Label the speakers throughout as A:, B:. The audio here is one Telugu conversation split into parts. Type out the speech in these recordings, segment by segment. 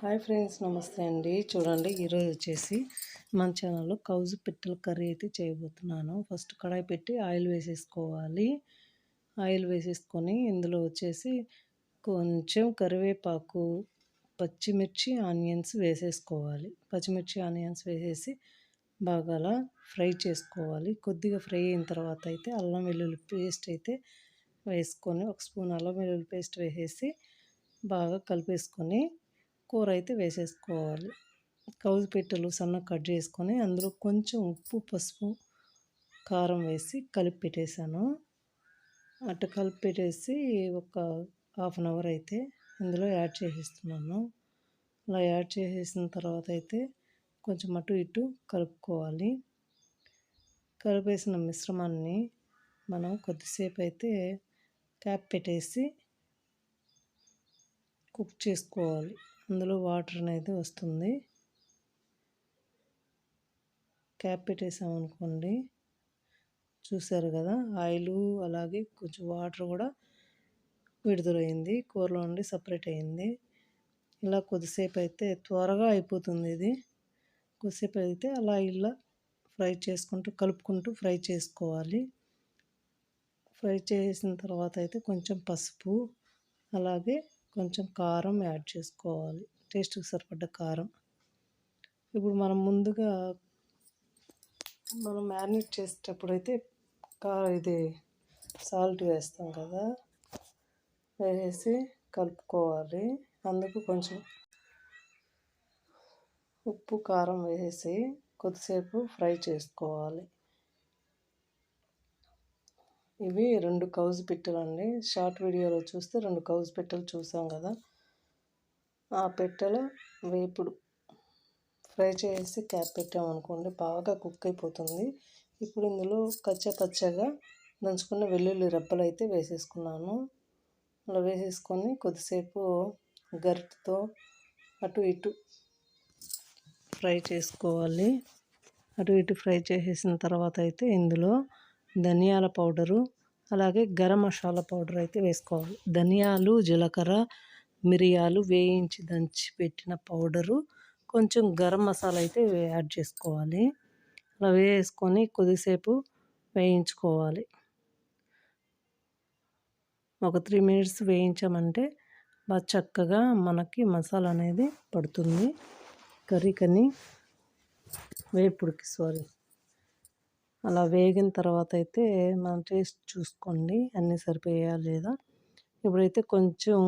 A: హాయ్ ఫ్రెండ్స్ నమస్తే అండి. చూడండి ఈరోజు వచ్చేసి మన ఛానల్లో కౌజు పిట్టల కర్రీ అయితే చేయబోతున్నాను. ఫస్ట్ కడాయి పెట్టి ఆయిల్ వేసేసుకోవాలి. ఆయిల్ వేసేసుకొని ఇందులో వచ్చేసి కొంచెం కరివేపాకు పచ్చిమిర్చి ఆనియన్స్ వేసేసుకోవాలి. పచ్చిమిర్చి ఆనియన్స్ వేసేసి బాగా ఫ్రై చేసుకోవాలి. కొద్దిగా ఫ్రై అయిన తర్వాత అయితే అల్లం వెల్లుల్లి పేస్ట్ అయితే వేసుకొని ఒక స్పూన్ అల్లం వెల్లుల్లి పేస్ట్ వేసేసి బాగా కలిపేసుకొని కూర అయితే వేసేసుకోవాలి. కౌజు పెట్టెలు సన్నగా కట్ చేసుకొని అందులో కొంచెం ఉప్పు పసుపు కారం వేసి కలిపి పెట్టేశాను. అటు కలిపి పెట్టేసి ఒక హాఫ్ అన్ అవర్ అయితే ఇందులో యాడ్ చేసేస్తున్నాను. అలా యాడ్ చేసేసిన తర్వాత అయితే కొంచెం అటు ఇటు కలుపుకోవాలి. కలిపేసిన మిశ్రమాన్ని మనం కొద్దిసేపు అయితే క్యాప్ పెట్టేసి కుక్ చేసుకోవాలి. అందులో వాటర్ అనేది వస్తుంది. క్యాప్ పెట్టేసామనుకోండి చూసారు కదా ఆయిల్ అలాగే కొంచెం వాటర్ కూడా విడుదలైంది. కూరలో నుండి సపరేట్ అయింది. ఇలా కొద్దిసేపు అయితే త్వరగా అయిపోతుంది ఇది. కొద్దిసేపు అయితే అలా ఇలా ఫ్రై చేసుకుంటూ కలుపుకుంటూ ఫ్రై చేసుకోవాలి. ఫ్రై చేసిన తర్వాత అయితే కొంచెం పసుపు అలాగే కొంచెం కారం యాడ్ చేసుకోవాలి. టేస్ట్కి సరిపడ్డ కారం. ఇప్పుడు మనం ముందుగా మనం మ్యారినేట్ చేసేటప్పుడు అయితే ఇది సాల్ట్ వేస్తాం కదా. వేసి కలుపుకోవాలి. అందుకు కొంచెం ఉప్పు కారం వేసి కొద్దిసేపు ఫ్రై చేసుకోవాలి. ఇవి రెండు కౌజ్ పెట్టెలు అండి షార్ట్ వీడియోలో చూస్తే రెండు కౌజ్ పెట్టెలు చూసాం కదా. ఆ పెట్టెలో వేపుడు ఫ్రై చేసి క్యాప్ పెట్టామనుకోండి బాగా కుక్ అయిపోతుంది. ఇప్పుడు ఇందులో కచ్చా పచ్చగా దంచుకున్న వెల్లుల్లి రెబ్బలు అయితే వేసేసుకున్నాను. అలా వేసేసుకొని కొద్దిసేపు గరిటతో అటు ఇటు ఫ్రై చేసుకోవాలి. అటు ఇటు ఫ్రై చేసేసిన తర్వాత అయితే ఇందులో ధనియాల పౌడరు అలాగే గరం మసాలా పౌడర్ అయితే వేసుకోవాలి. ధనియాలు జీలకర్ర మిరియాలు వేయించి దంచి పెట్టిన పౌడరు కొంచెం గరం మసాలా అయితే యాడ్ చేసుకోవాలి. అలా వేసుకొని కొద్దిసేపు వేయించుకోవాలి. ఒక త్రీ మినిట్స్ వేయించామంటే బాగా చక్కగా మనకి మసాలా అనేది పడుతుంది. కర్రీకని వేపుడికి సారీ. అలా వేగిన తర్వాత అయితే మనం టేస్ట్ చూసుకోండి. అన్నీ సరిపోయా లేదా? ఇప్పుడైతే కొంచెం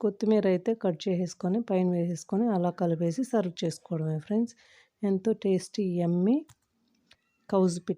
A: కొత్తిమీర అయితే కట్ చేసేసుకొని పైన వేసేసుకొని అలా కలిపేసి సర్వ్ చేసుకోవడమే ఫ్రెండ్స్. ఎంతో టేస్టీ ఎమ్మి కౌజ్ పిట్